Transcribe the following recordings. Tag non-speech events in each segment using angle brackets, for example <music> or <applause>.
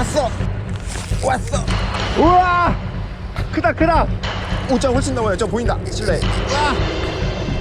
왔어 왔어 우와! 크다, 크다! 오자 훨씬 넘어요 저 보인다 실내 와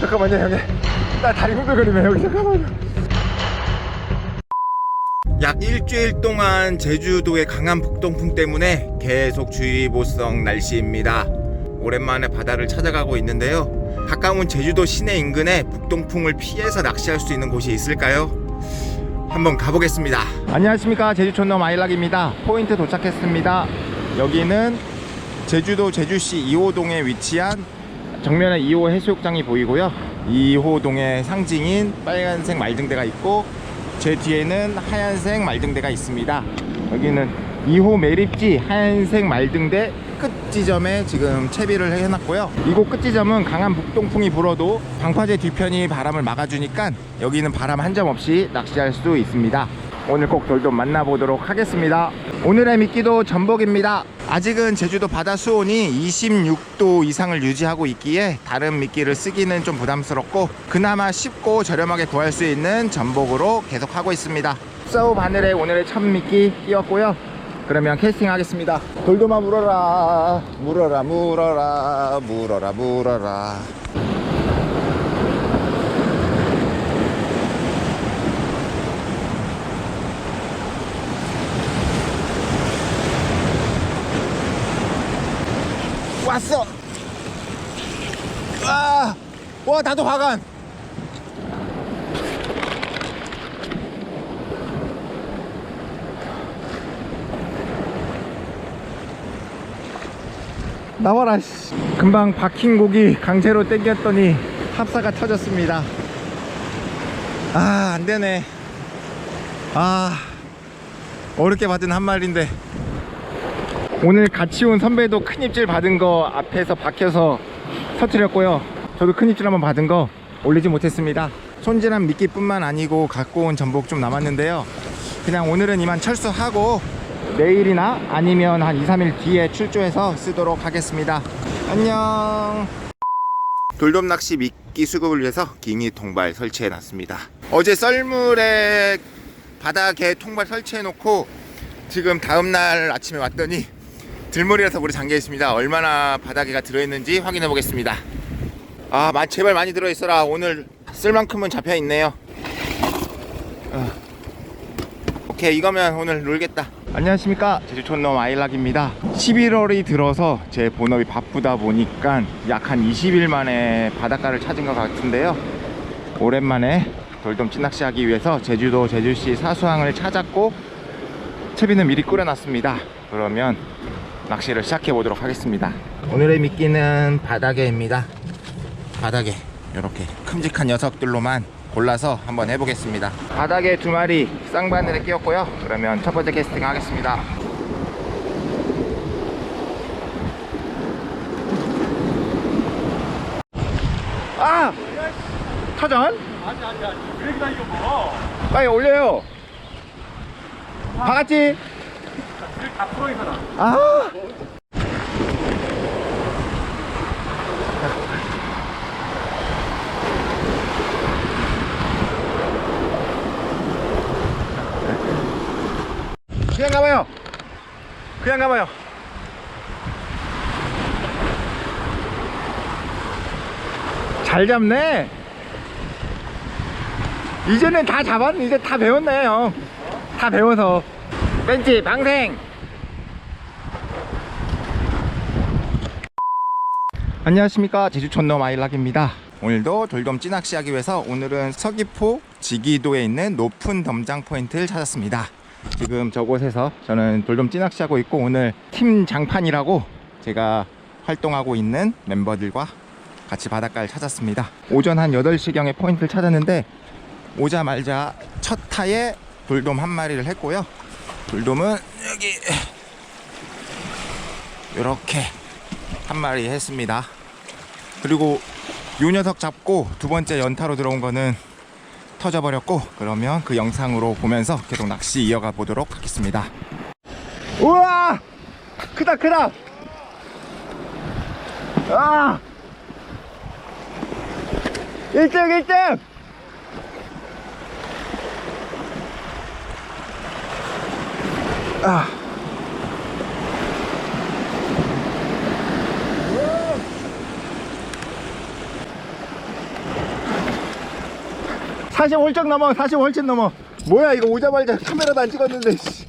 잠깐만요, 형님. 나 다리 후들거리네, 여기. 잠깐만요. 약 일주일 동안 제주도의 강한 북동풍 때문에 계속 주의보성 날씨입니다. 오랜만에 바다를 찾아가고 있는데요. 가까운 제주도 시내 인근에 북동풍을 피해서 낚시할 수 있는 곳이 있을까요? 한번 가보겠습니다. 안녕하십니까. 제주촌놈 아일락입니다. 포인트 도착했습니다. 여기는 제주도 제주시 2호동에 위치한 정면에 2호 해수욕장이 보이고요. 2호동의 상징인 빨간색 말등대가 있고 제 뒤에는 하얀색 말등대가 있습니다. 여기는 2호 매립지 하얀색 말등대 끝 지점에 지금 채비를 해놨고요. 이곳 끝 지점은 강한 북동풍이 불어도 방파제 뒤편이 바람을 막아주니까 여기는 바람 한 점 없이 낚시할 수 있습니다. 오늘 꼭 돌돔 만나보도록 하겠습니다. 오늘의 미끼도 전복입니다. 아직은 제주도 바다 수온이 26도 이상을 유지하고 있기에 다른 미끼를 쓰기는 좀 부담스럽고 그나마 쉽고 저렴하게 구할 수 있는 전복으로 계속 하고 있습니다. 서브 바늘에 오늘의 첫 미끼 끼웠고요. 그러면 캐스팅 하겠습니다. 돌돔아 물어라, 물어라, 물어라, 물어라, 물어라. 왔어 와, 와 나도 화관 나와라 씨. 금방 박힌 고기 강제로 땡겼더니 합사가 터졌습니다. 아 안되네. 아 어렵게 받은 한 마리인데. 오늘 같이 온 선배도 큰 입질 받은 거 앞에서 박혀서 터뜨렸고요. 저도 큰 입질 한번 받은 거 올리지 못했습니다. 손질한 미끼뿐만 아니고 갖고 온 전복 좀 남았는데요. 그냥 오늘은 이만 철수하고 내일이나 아니면 한 2, 3일 뒤에 출조해서 쓰도록 하겠습니다 안녕 돌돔 낚시 미끼 수급을 위해서 깅이 통발 설치해 놨습니다. 어제 썰물에 바닥에 통발 설치해 놓고 지금 다음날 아침에 왔더니 들물이라서 물에 잠겨 있습니다. 얼마나 바닥에가 들어있는지 확인해 보겠습니다. 아, 마- 제발 많이 들어 있어라. 오늘 쓸 만큼은 잡혀 있네요. 어. 오케이, 이거면 오늘 놀겠다. 안녕하십니까. 제주촌놈 아일락입니다. 11월이 들어서 제 본업이 바쁘다 보니까 약 한 20일 만에 바닷가를 찾은 것 같은데요. 오랜만에 돌돔 찌낚시 하기 위해서 제주도 제주시 사수항을 찾았고 채비는 미리 끓여놨습니다. 그러면 낚시를 시작해 보도록 하겠습니다. 오늘의 미끼는 바닥에입니다. 바닥에 이렇게 큼직한 녀석들로만 골라서 한번 해보겠습니다 바닥에 두 마리 쌍바늘에 끼웠고요 그러면 첫 번째 캐스팅 하겠습니다 아! 터전? 아니 아니 아니 왜 기다려 뭐 빨리 올려요 바갔지? 다 풀어 있잖아 아! 가봐요. 그냥 가봐요. 잘 잡네. 이제는 다 잡았, 이제 다 배웠네, 형. 다 배워서. 벤치, 방생! 안녕하십니까. 제주촌놈 아일락입니다. 오늘도 돌돔 찌 낚시 하기 위해서 오늘은 서귀포 지기도에 있는 높은 덤장 포인트를 찾았습니다. 지금 저곳에서 저는 돌돔 찌낚시 하고 있고 오늘 팀 장판이라고 제가 활동하고 있는 멤버들과 같이 바닷가를 찾았습니다. 오전 한 8시경에 포인트를 찾았는데 오자마자 첫 타에 돌돔 한 마리를 했고요. 돌돔은 여기 이렇게 한 마리 했습니다. 그리고 요 녀석 잡고 두 번째 연타로 들어온 거는 터져버렸고 그러면 그 영상으로 보면서 계속 낚시 이어가 보도록 하겠습니다. 우와 크다 크다. 아 1등 1등. 아 40 홀쩍 넘어 40 홀쩍 넘어. 뭐야 이거 오자마자 카메라도 안 찍었는데 씨.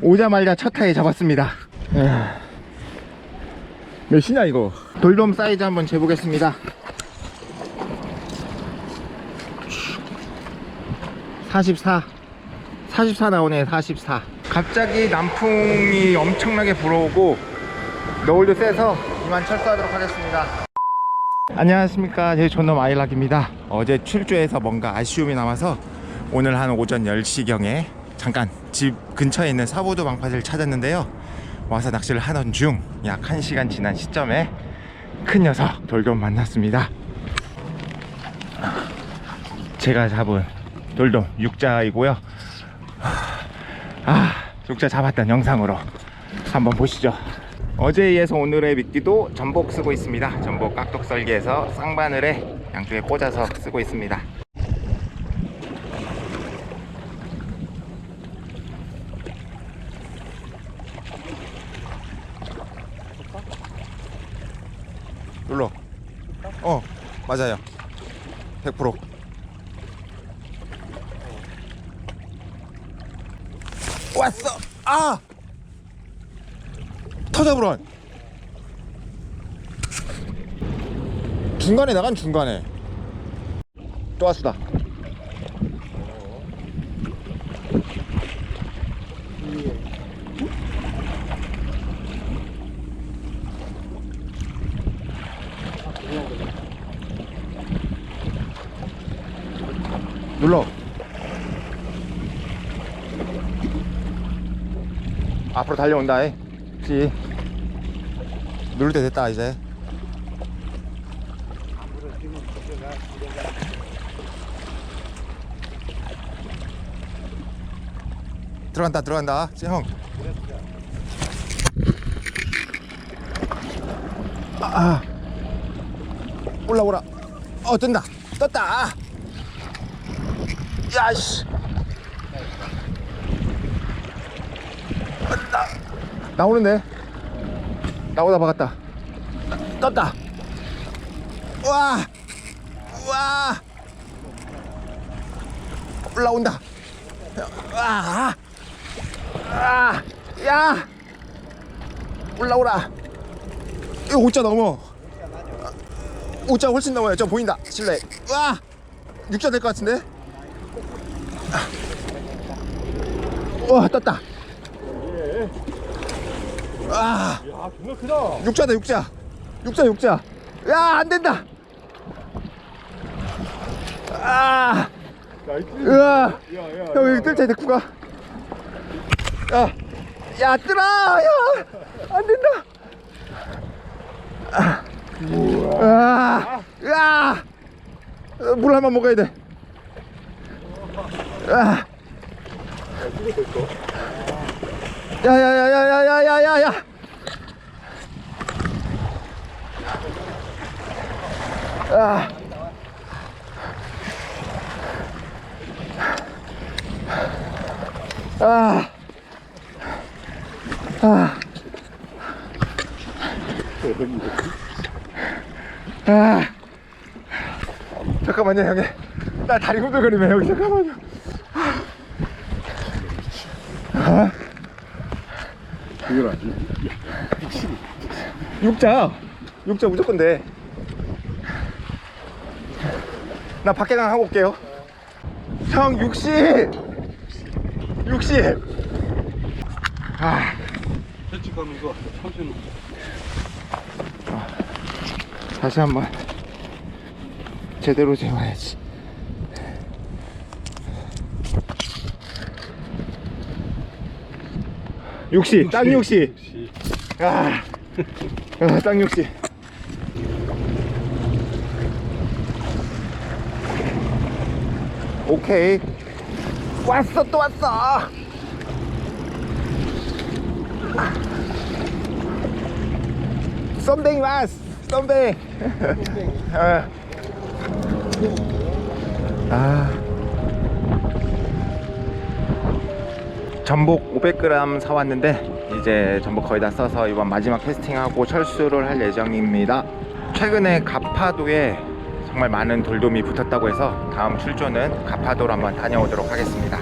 오자마자 첫 타에 잡았습니다. 에휴. 몇이냐 이거? 돌돔 사이즈 한번 재보겠습니다. 44 44 나오네 44 갑자기 남풍이 엄청나게 불어오고 노을도 세서 이만 철수하도록 하겠습니다 안녕하십니까. 제 존놈 아이락입니다. 어제 출조해서 뭔가 아쉬움이 남아서 오늘 한 오전 10시경에 잠깐 집 근처에 있는 사보도 방파제를 찾았는데요. 와서 낚시를 하던 중 약 1시간 지난 시점에 큰 녀석 돌돔 만났습니다. 제가 잡은 돌돔 육자이고요. 아 육자 잡았던 영상으로 한번 보시죠 어제에 이어서 오늘의 미끼도 전복 쓰고 있습니다. 전복 깍둑 썰기해서 쌍바늘에 양쪽에 꽂아서 쓰고 있습니다. 눌러. 어 맞아요. 100% 왔어! 아 터져브런 중간에 나간 중간에. 또 왔수다. 눌러. 앞으로 달려온다 이. 그치 누를 때 됐다 이제. 들어간다 들어간다. 형. 아, 아. 올라오라. 어 뜬다. 떴다. 야씨. 나, 나오는데 나오다 박았다. 떴다. 와! 와. 올라온다. 와. 아, 야! 올라오라. 이거 5자 넘어 5자 훨씬 넘어요. 저 보인다. 실내. 와! 6자 될 것 같은데? 와 떴다 아. 야 정말 크다. 육자다 육자. 육자 육자. 야 안 된다. 아. 나이스. 야야. 형 여기 뜰때 데리고 가. 야, 야 뜨라 야. 안 된다. 아, 아, 야, 어, 물 한 번 먹어야 돼. 아, 야야야야야야야야 아. 아. 아. 아. 잠깐만요, 형님. 나 다리 후들거리네, 여기 잠깐만요. 아. 아지. 육자. 육자 무조건 돼. 나 밖에 가 하고 올게요. 형, 60. 60. 아. 채찍하면서 천천히. 다시 한번 제대로 재워야지. 육시, 땅 육시. 아, 아, 땅 육시. 오케이. 왔어, 또 왔어. 썸뱅이 왔어. 썸뱅. <laughs> 아. 아. 전복 500g 사왔는데 이제 전복 거의 다 써서 이번 마지막 캐스팅하고 철수를 할 예정입니다. 최근에 가파도에 정말 많은 돌돔이 붙었다고 해서 다음 출조는 가파도로 한번 다녀오도록 하겠습니다.